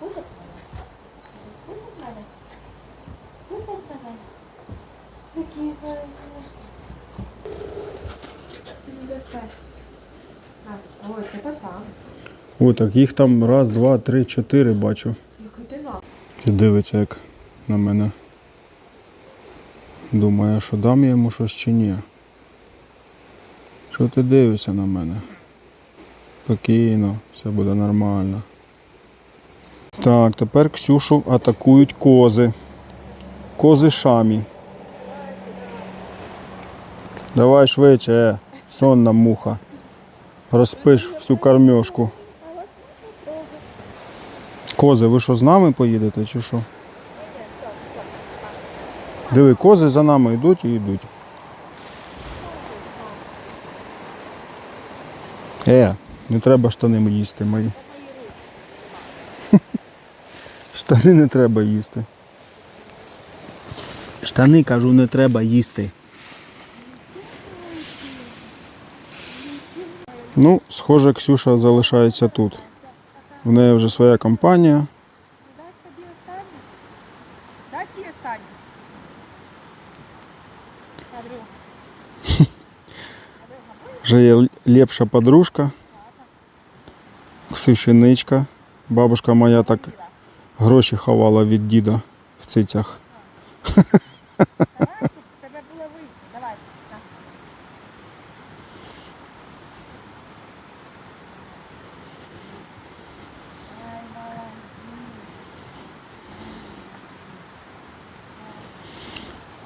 Кусать мене? А, ой, це пацан. О, так їх там раз, два, три, чотири бачу. Ти? Це дивиться як на мене. Думає, що дам я йому щось чи ні. Що ти дивишся на мене? Спокійно, все буде нормально. Так, тепер Ксюшу атакують кози. Кози шамі. Давай швидше, е, сонна муха. Розпиш всю кормежку. Кози, ви що з нами поїдете чи що? Диви, кози за нами йдуть і йдуть. Е, не треба штани їсти мої. Штани не треба їсти. Штани, кажу, не треба їсти. Ну, схоже, Ксюша залишається тут. В неї вже своя компанія. Вже є лепша подружка. Ксюшиничка. Бабушка моя так гроші ховала від діда в цицях.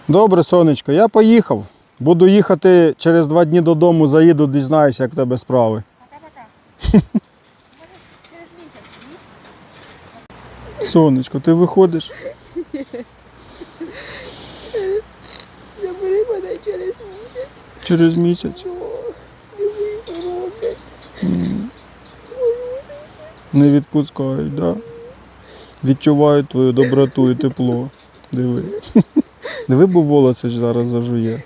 Добре, сонечко, я поїхав. Буду їхати через два дні додому, заїду, дізнаюся, як в тебе справи. Пока-пока. Може, через місяць, ні? Сонечко, ти виходиш? Забери мене через місяць. Через місяць. Дивись. Не відпускають, да? Відчувають твою доброту і тепло. Диви. Диви, бо волоце ж зараз зажує.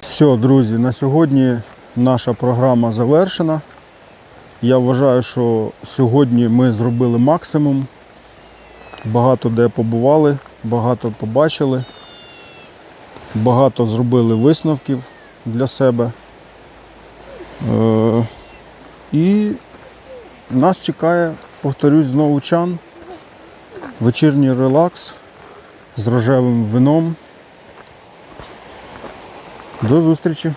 Все, друзі, на сьогодні наша програма завершена. Я вважаю, що сьогодні ми зробили максимум. Багато де побували, багато побачили, багато зробили висновків для себе. Е, і нас чекає, повторюсь, знову чан, вечірній релакс з рожевим вином. До зустрічі!